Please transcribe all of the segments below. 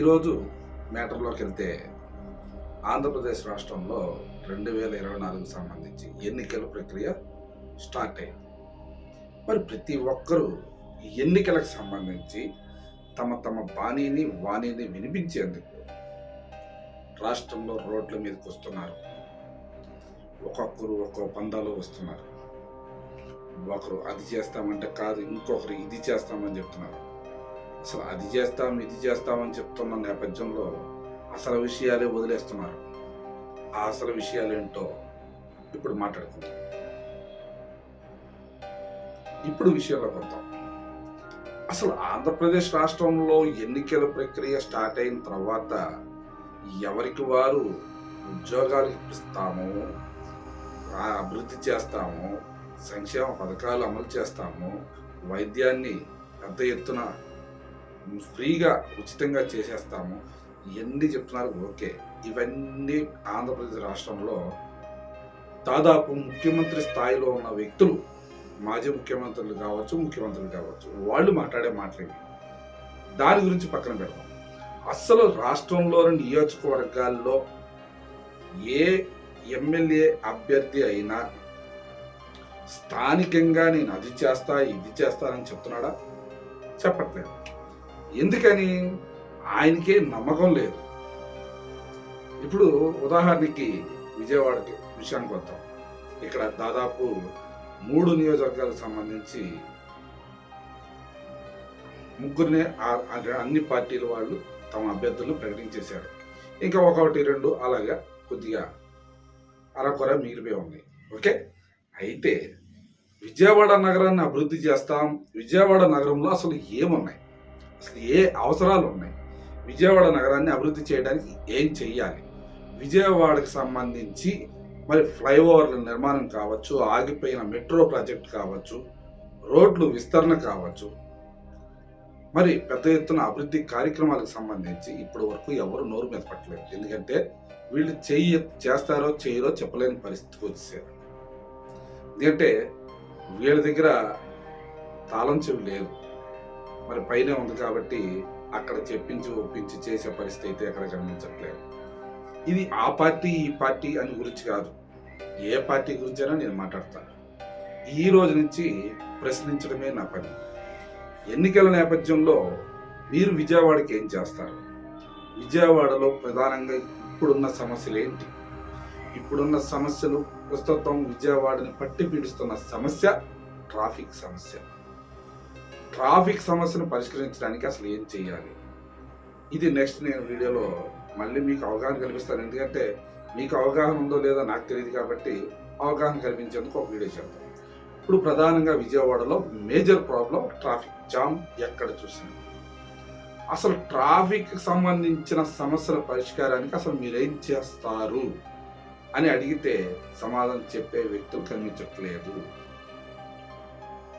ఈరోజు మ్యాటర్లోకి వెళ్తే ఆంధ్రప్రదేశ్ రాష్ట్రంలో రెండు వేల ఇరవై నాలుగుకు సంబంధించి ఎన్నికల ప్రక్రియ స్టార్ట్ అయింది. మరి ప్రతి ఒక్కరూ ఈ ఎన్నికలకు సంబంధించి తమ తమ బాణీని వాణిని వినిపించేందుకు రాష్ట్రంలో రోడ్ల మీదకి వస్తున్నారు. ఒక్కొక్కరు ఒక్కో పందాలు వస్తున్నారు. ఒకరు అది చేస్తామంటే కాదు ఇంకొకరు ఇది చేస్తామని చెప్తున్నారు. అసలు అది చేస్తాం ఇది చేస్తామని చెప్తున్న నేపథ్యంలో అసలు విషయాలే వదిలేస్తున్నారు. ఆ అసలు విషయాలు ఏంటో ఇప్పుడు మాట్లాడుకుందాం. ఇప్పుడు విషయంలోకి వద్దాం అసలు ఆంధ్రప్రదేశ్ రాష్ట్రంలో ఎన్నికల ప్రక్రియ స్టార్ట్ అయిన తర్వాత ఎవరికి వారు ఉద్యోగాలు ఇప్పిస్తాము అభివృద్ధి చేస్తాము సంక్షేమ పథకాలు అమలు చేస్తాము వైద్యాన్ని పెద్ద ఎత్తున ఫ్రీగా ఉచితంగా చేసేస్తాము. ఇవన్నీ చెప్తున్నారు. ఓకే. ఇవన్నీ ఆంధ్రప్రదేశ్ రాష్ట్రంలో దాదాపు ముఖ్యమంత్రి స్థాయిలో ఉన్న వ్యక్తులు మాజీ ముఖ్యమంత్రులు కావచ్చు ముఖ్యమంత్రులు కావచ్చు వాళ్ళు మాట్లాడే మాటలు దాని గురించి పక్కన పెడదాం. అస్సలు రాష్ట్రంలోని నియోజకవర్గాల్లో ఏ ఎమ్మెల్యే అభ్యర్థి అయినా స్థానికంగా నేను అది చేస్తా ఇది చేస్తానని చెప్తున్నాడా? చెప్పట్లేదు. ఎందుకని? ఆయనకే నమ్మకం లేదు. ఇప్పుడు ఉదాహరణకి విజయవాడకి విషయానికి వద్దాం. ఇక్కడ దాదాపు మూడు నియోజకవర్గాలకు సంబంధించి ముగ్గురినే ఆ- అన్ని పార్టీల వాళ్ళు తమ అభ్యర్థులను ప్రకటించేశారు. ఇంకా ఒకటి రెండు అలాగా కొద్దిగా అరకొర మిగిలిపోయి ఉన్నాయి. ఓకే? అయితే విజయవాడ నగరాన్ని అభివృద్ధి చేస్తాం. విజయవాడ నగరంలో అసలు ఏమున్నాయి? ఏ అవసరాలు ఉన్నాయి? విజయవాడ నగరాన్ని అభివృద్ధి చేయడానికి ఏం చెయ్యాలి? విజయవాడకి సంబంధించి మరి ఫ్లైఓవర్ల నిర్మాణం కావచ్చు ఆగిపోయిన మెట్రో ప్రాజెక్ట్ కావచ్చు రోడ్లు విస్తరణ కావచ్చు మరి పెద్ద ఎత్తున అభివృద్ధి కార్యక్రమాలకు సంబంధించి ఇప్పటి వరకు ఎవరు నోరు మీద పట్టలేదు. ఎందుకంటే వీళ్ళు చెయ్యి చేస్తారో చేయరో చెప్పలేని పరిస్థితికి వచ్చేసారు. ఎందుకంటే వీళ్ళ దగ్గర తాళం చెవి లేదు. మరి పైన ఉంది కాబట్టి అక్కడ చెప్పించి ఒప్పించి చేసే పరిస్థితి అయితే ఎక్కడ గమనించట్లేదు. ఇది ఆ పార్టీ ఈ పార్టీ అని గురించి కాదు. ఏ పార్టీ గురించైనా నేను మాట్లాడతాను. ఈ రోజు నుంచి ప్రశ్నించడమే నా పని. ఎన్నికల నేపథ్యంలో మీరు విజయవాడకి ఏం చేస్తారు? విజయవాడలో ప్రధానంగా ఇప్పుడున్న సమస్యలు ఏంటి? ఇప్పుడున్న సమస్యలు ప్రస్తుతం విజయవాడని పట్టి పీడిస్తున్న సమస్య ట్రాఫిక్ సమస్య. ట్రాఫిక్ సమస్యను పరిష్కరించడానికి అసలు ఏం చేయాలి? ఇది నెక్స్ట్ నేను వీడియోలో మళ్ళీ మీకు అవగాహన కల్పిస్తాను. ఎందుకంటే మీకు అవగాహన ఉందో లేదో నాకు తెలియదు కాబట్టి అవగాహన కల్పించేందుకు ఒక వీడియో చేద్దాం. ఇప్పుడు ప్రధానంగా విజయవాడలో మేజర్ ప్రాబ్లం ట్రాఫిక్ జామ్ ఎక్కడ చూసినా. అసలు ట్రాఫిక్ సంబంధించిన సమస్యల పరిష్కారానికి అసలు మీరేం చేస్తారు? అని అడిగితే సమాధానం చెప్పే వ్యక్తులు కనిపించట్లేదు.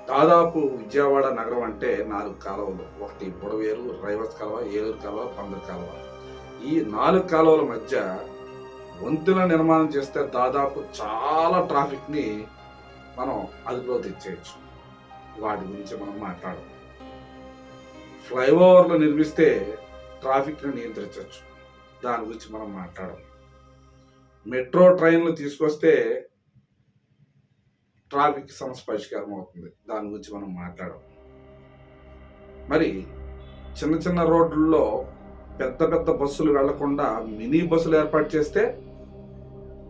దాదాపు విజయవాడ నగరం అంటే నాలుగు కాలువలు. ఒకటి బుడవేరు రైవస్ కాలువ ఏలూరు కాలువ పందరు కాలువ. ఈ నాలుగు కాలువల మధ్య వంతెన నిర్మాణం చేస్తే దాదాపు చాలా ట్రాఫిక్ని మనం అదుపులో తెచ్చేయచ్చు. వాటి గురించి మనం మాట్లాడడం ఫ్లైఓవర్లు నిర్మిస్తే ట్రాఫిక్ని నియంత్రించవచ్చు. దాని గురించి మనం మాట్లాడడం మెట్రో ట్రైన్లు తీసుకొస్తే ట్రాఫిక్ సమస్య పరిష్కారం అవుతుంది. దాని గురించి మనం మాట్లాడడం మరి చిన్న చిన్న రోడ్లలో పెద్ద పెద్ద బస్సులు వెళ్ళకుండా మినీ బస్సులు ఏర్పాటు చేస్తే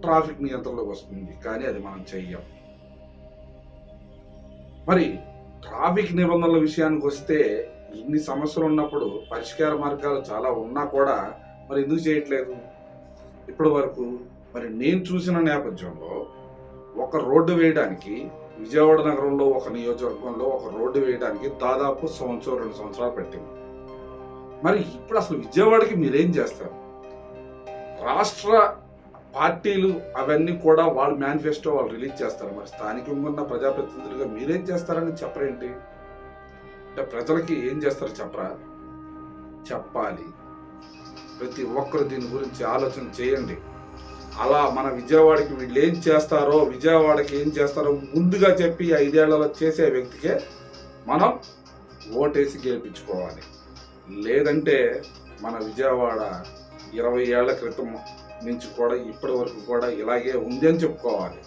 ట్రాఫిక్ నియంత్రణలోకి వస్తుంది. కానీ అది మనం చెయ్యం. మరి ట్రాఫిక్ నిబంధనల విషయానికి వస్తే ఇన్ని సమస్యలు ఉన్నప్పుడు పరిష్కార మార్గాలు చాలా ఉన్నా కూడా మరి ఎందుకు చేయట్లేదు? ఇప్పటి వరకు మరి నేను చూసిన నేపథ్యంలో ఒక రోడ్డు వేయడానికి విజయవాడ నగరంలో ఒక నియోజకవర్గంలో ఒక రోడ్డు వేయడానికి దాదాపు సంవత్సరం రెండు సంవత్సరాలు పట్టింది. మరి ఇప్పుడు అసలు విజయవాడకి మీరేం చేస్తారు? రాష్ట్ర పార్టీలు అవన్నీ కూడా వాళ్ళ మేనిఫెస్టో వాళ్ళు రిలీజ్ చేస్తారు? మరి స్థానికంగా ఉన్న ప్రజాప్రతినిధులుగా మీరేం చేస్తారని చెప్పరేంటి అంటే ప్రజలకి ఏం చేస్తారు చెప్పరా? చెప్పాలి. ప్రతి ఒక్కరు దీని గురించి ఆలోచన చేయండి. అలా మన విజయవాడకి వీళ్ళు ఏం చేస్తారో విజయవాడకి ఏం చేస్తారో ముందుగా చెప్పి ఐదేళ్ళలో చేసే వ్యక్తికే మనం ఓటేసి గెలిపించుకోవాలి. లేదంటే మన విజయవాడ ఇరవై ఏళ్ళ క్రితం నుంచి కూడా ఇప్పటి వరకు కూడా ఇలాగే ఉంది అని చెప్పుకోవాలి.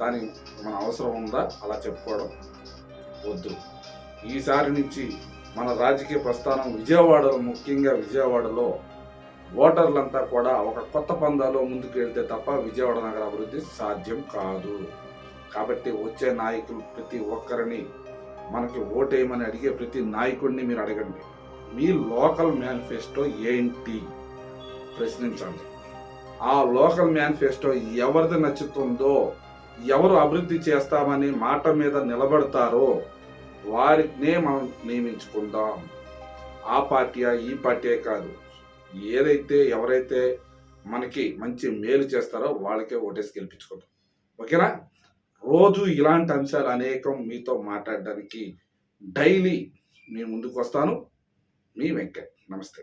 దాని మన అవసరం ఉందా? అలా చెప్పుకోవడం వద్దు. ఈసారి నుంచి మన రాజకీయ ప్రస్థానం విజయవాడలో ముఖ్యంగా విజయవాడలో ఓటర్లంతా కూడా ఒక కొత్త పందాలో ముందుకు వెళ్తే తప్ప విజయవాడ నగర అభివృద్ధి సాధ్యం కాదు. కాబట్టి వచ్చే నాయకులు ప్రతి ఒక్కరిని మనకి ఓటేయమని అడిగే ప్రతి నాయకుడిని మీరు అడగండి. మీ లోకల్ మేనిఫెస్టో ఏంటి? ప్రశ్నించండి. ఆ లోకల్ మేనిఫెస్టో ఎవరిది నచ్చుతుందో ఎవరు అభివృద్ధి చేస్తామని మాట మీద నిలబడతారో వారినే మనం నియమించుకుందాం. ఆ పార్టీయా ఈ పార్టీయే కాదు. ఏదైతే ఎవరైతే మనకి మంచి మేలు చేస్తారో వాళ్ళకే ఓటేసి గెలిపించుకుంటాం. ఓకేనా? రోజు ఇలాంటి అంశాలు అనేకం మీతో మాట్లాడడానికి డైలీ మీ ముందుకు వస్తాను. మీ వెంకట్. నమస్తే.